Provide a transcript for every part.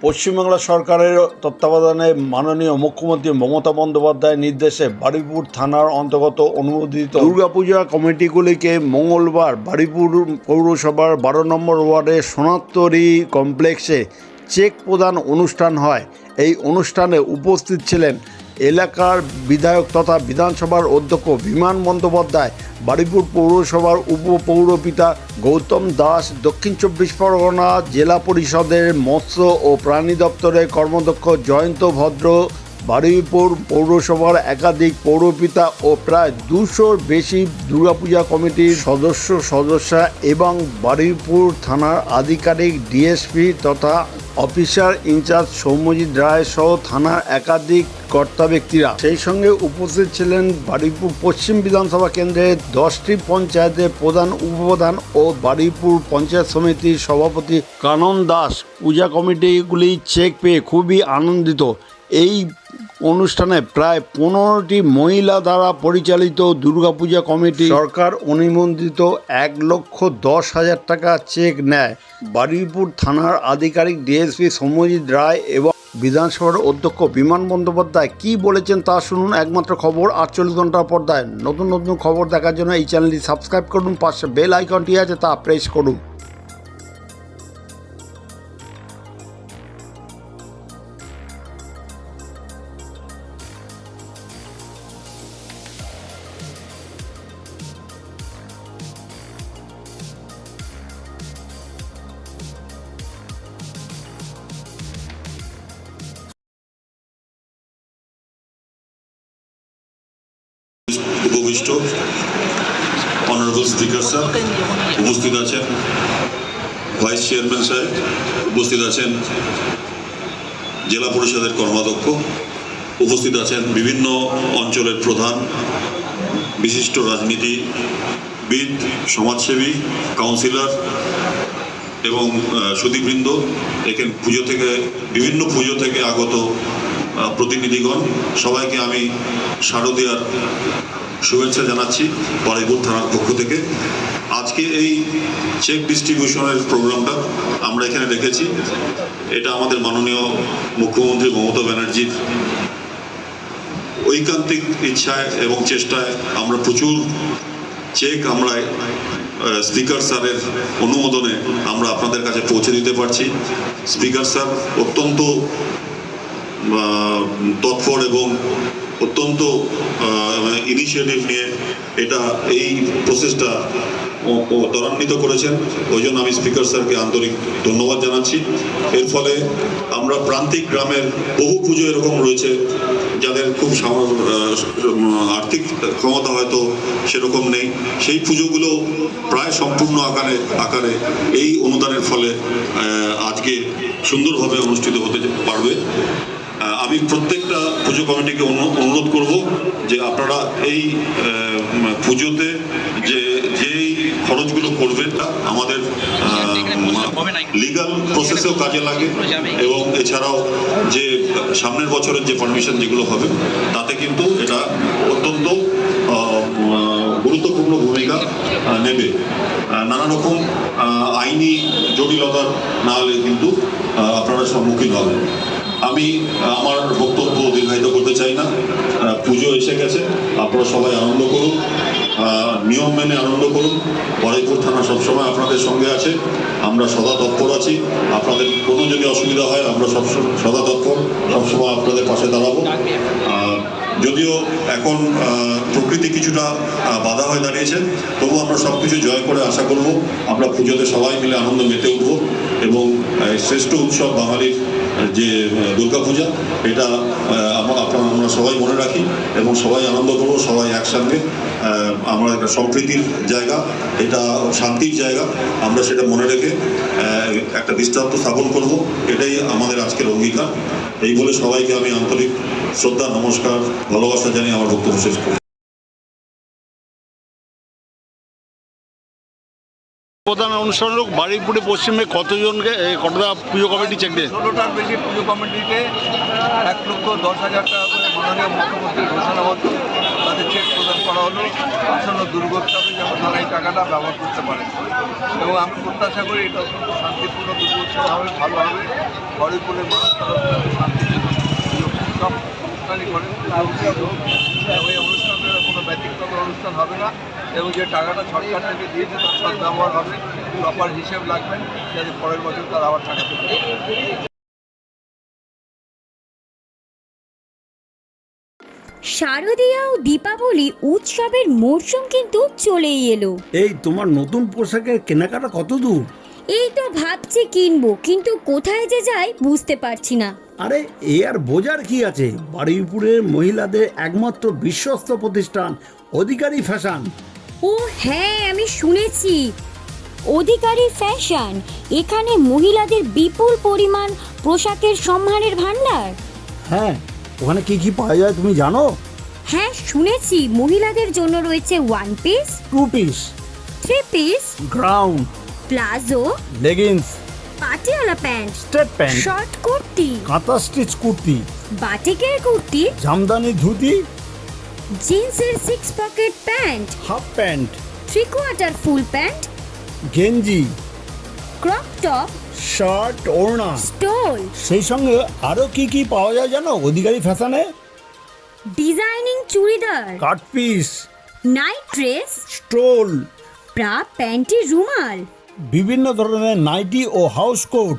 পশ্চিমবাংলা সরকারের তত্ত্বাবধানে মাননীয় মুখ্যমন্ত্রী মমতা বন্দ্যোপাধ্যায়ের নির্দেশে বারুইপুর থানার অন্তর্গত অনুমোদিত দুর্গাপূজা কমিটিগুলিকে মঙ্গলবার বারুইপুর পৌরসভার বারো নম্বর ওয়ার্ডের সোনাত্তরী কমপ্লেক্সে চেক প্রদান অনুষ্ঠান হয়। এই অনুষ্ঠানে উপস্থিত ছিলেন এলাকার বিধায়ক তথা বিধানসভার অধ্যক্ষ বিমান বন্দ্যোপাধ্যায়, বারুইপুর পৌরসভার উপপৌরপিতা গৌতম দাস, দক্ষিণ চব্বিশ পরগনা জেলা পরিষদের মৎস্য ও প্রাণী দপ্তরের কর্মদক্ষ জয়ন্ত ভদ্র, বারুইপুর পৌরসভার একাধিক পৌরপিতা ও প্রায় দুশোর বেশি দুর্গাপূজা কমিটির সদস্য সদস্যা এবং বারুইপুর থানার আধিকারিক, ডিএসপি তথা অফিসার ইনচার্জ সৌম্যজিৎ রায় সহ থানার একাধিক কর্তা ব্যক্তিরা। সেই সঙ্গে উপস্থিত ছিলেন বারুইপুর পশ্চিম বিধানসভা কেন্দ্রের দশটি পঞ্চায়েতের প্রধান উপপ্রধান ও বারুইপুর পঞ্চায়েত সমিতির সভাপতি কানন দাস। পূজা কমিটিগুলি চেক পেয়ে খুবই আনন্দিত। এই অনুষ্ঠানে প্রায় পনেরোটি মহিলা দ্বারা পরিচালিত দুর্গাপূজা কমিটি সরকার অনুমোদিত এক লক্ষ দশ হাজার টাকা চেক নেয়। বারুইপুর থানার আধিকারিক ডিএসপি সৌম্যজিৎ রায় এবং বিধানসভার অধ্যক্ষ বিমান বন্দ্যোপাধ্যায় কি বলেছেন তা শুনুন। একমাত্র খবর আটচল্লিশ ঘণ্টার পর্দায়। নতুন নতুন খবর দেখার জন্য এই চ্যানেলটি সাবস্ক্রাইব করুন। পাশে বেল আইকনটি আছে তা প্রেস করুন। উপবিষ্ট। অনারেবল স্পিকার স্যার উপস্থিত আছেন। ভাইস চেয়ারম্যান সাহেব উপস্থিত আছেন। জেলা পরিষদের কর্মাধ্যক্ষ উপস্থিত আছেন। বিভিন্ন অঞ্চলের প্রধান বিশিষ্ট রাজনীতিবিদ সমাজসেবী কাউন্সিলর এবং আহ, সুধীবৃন্দ এখানে পুজো থেকে বিভিন্ন পুজো থেকে আগত প্রতিনিধিগণ, সবাইকে আমি শারদীয়ার শুভেচ্ছা জানাচ্ছি বারুইপুর থানার পক্ষ থেকে। আজকে এই চেক ডিস্ট্রিবিউশনের প্রোগ্রামটা আমরা এখানে রেখেছি। এটা আমাদের মাননীয় মুখ্যমন্ত্রী মমতা ব্যানার্জির ঐকান্তিক ইচ্ছায় এবং চেষ্টায় আমরা প্রচুর চেক আমরা স্পিকার স্যারের অনুমোদনে আমরা আপনাদের কাছে পৌঁছে দিতে পারছি। স্পিকার স্যার অত্যন্ত তৎপর এবং অত্যন্ত ইনিশিয়েটিভ নিয়ে এটা, এই প্রসেসটা ত্বরান্বিত করেছেন। ওই জন্য আমি স্পিকার স্যারকে আন্তরিক ধন্যবাদ জানাচ্ছি। এর ফলে আমরা প্রান্তিক গ্রামের বহু পুজো এরকম রয়েছে, যাদের খুব আর্থিক ক্ষমতা হয়তো সেরকম নেই। সেই পুজোগুলো প্রায় সম্পূর্ণ আকারে আকারে এই অনুদানের ফলে আজকে সুন্দরভাবে অনুষ্ঠিত হতে পারবে। আমি প্রত্যেকটা পুজো কমিটিকে অনুরোধ করব যে আপনারা এই পুজোতে যে, যেই খরচগুলো করবেন তা আমাদের লিগাল প্রসেসেও কাজে লাগে এবং এছাড়াও যে সামনের বছরের যে পারমিশন যেগুলো হবে, তাতে কিন্তু এটা অত্যন্ত গুরুত্বপূর্ণ ভূমিকা নেবে। নানা রকম আইনি জটিলতার না হলে কিন্তু আপনারা সম্মুখীন হবেন। আমি, আমার বক্তব্য দীর্ঘায়িত করতে চাই না। পুজো এসে গেছে, আপনারা সবাই আনন্দ করুন। নিয়ম মেনে আনন্দ করুন। বারুইপুর থানা সবসময় আপনাদের সঙ্গে আছে। আমরা সদা তৎপর আছি। আপনাদের কোনো যদি অসুবিধা হয়, আমরা সব সদা তৎপর সবসময় আপনাদের পাশে দাঁড়াবো। যদিও এখন প্রকৃতি কিছুটা বাধা হয়ে দাঁড়িয়েছে, তবু আমরা সব কিছু জয় করে আশা করব। আমরা পুজোতে সবাই মিলে আনন্দ মেতে উঠব এবং শ্রেষ্ঠ উৎসব বাঙালির যে আহ, দুর্গাপূজা এটা আহ, আমরা সবাই মনে রাখি এবং সবাই আনন্দ করব সবাই একসঙ্গে আমরা একটা সম্প্রীতির জায়গা এটা শান্তির জায়গা আমরা সেটা মনে রেখে একটা দৃষ্টান্ত স্থাপন করব এটাই আমাদের আজকের অঙ্গীকার। এই বলে সবাইকে আমি আন্তরিক শ্রদ্ধা নমস্কার ভালোবাসা জানিয়ে আমার বক্তব্য শেষ করি প্রধান অনুষ্ঠান হোক বারুইপুরে পশ্চিমে কতজনকে কতটা পুজো কমিটি চেক দেয় ষোলোটার বেশি পুজো কমিটিকে এক লক্ষ দশ হাজার টাকা করে মাননীয় মুখ্যমন্ত্রী ঘোষণাবদ্ধ তাদের চেক প্রদান করা হলো। আসন্ন দুর্গোৎসবে যেন তারা এই টাকাটা ব্যবহার করতে পারে। এবং আমি প্রত্যাশা করি এটা অত্যন্ত শান্তিপূর্ণ দুর্গোৎসব হবে, ভালো হবে। হরিপুরের মানুষ তারা শান্তিপূর্ণ এবং এই অনুষ্ঠানের কোনো ব্যতিক্রম অনুষ্ঠান হবে না। এবং যে টাকাটা সরকার থেকে দিয়েছে তার সৎ ব্যবহার হবে প্রপার হিসেব লাগবেন যাতে পরের বছর তারা আবার টাকা পেতে পারে। শারদীয়া ও দীপাবলি উৎসবের মরশুম কিন্তু চলেই এলো। এই তোমার নতুন পোশাকের কেনাকাটা কত দূর? এই তো ভাবছি কিনবো কিন্তু কোথায় যে যাই বুঝতে পারছি না। আরে এ আর বোঝার কি আছে? বারুইপুরের মহিলাদের একমাত্র বিশ্বস্ত প্রতিষ্ঠান অধিকারী ফ্যাশন। ও হ্যাঁ আমি শুনেছি। অধিকারী ফ্যাশন এখানে মহিলাদের বিপুল পরিমাণ পোশাকের সম্মানের ভাণ্ডার। হ্যাঁ ওখানে কি কি পাওয়া যায় তুমি জানো? হ্যাঁ শুনেছি মহিলাদের জন্য রয়েছে one piece two piece three piece ground palazzo leggings Patiala pant straight pant short kurti kantha stitch kurti বাটিকের কুর্তি জামদানি ধুতি জিন্সের six pocket pant half pant three quarter full pant গেঞ্জি ক্রপ টপ শার্ট ওড়না। স্টোল সেই সঙ্গে আরও কি কি পাওয়া যায় জানো? অধিকারী ফ্যাশনে? Designing churidar. Cut piece night dress stole bra panty রুমাল বিভিন্ন ধরনের নাইটি ও হাউস কোট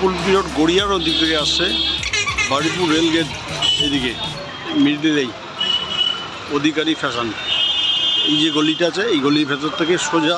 পুল পিরিয়ড গড়িয়ার ওদিক থেকে আসছে বাড়িপুর রেলগেট এদিকে মিডিলেই অধিকারী ফ্যাশন। এই যে গলিটা আছে, এই গলির ভেতর থেকে সোজা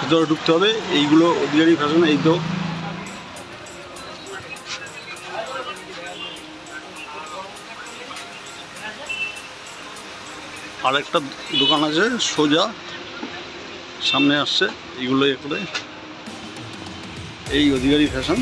ভেতরে ঢুকতে হবে। এইগুলো অধিকারী ফ্যাশন, এই তো। আরেকটা দোকান আছে, সোজা। সামনে আসছে এইগুলো এ করে। এই অধিকারী ফ্যাশন।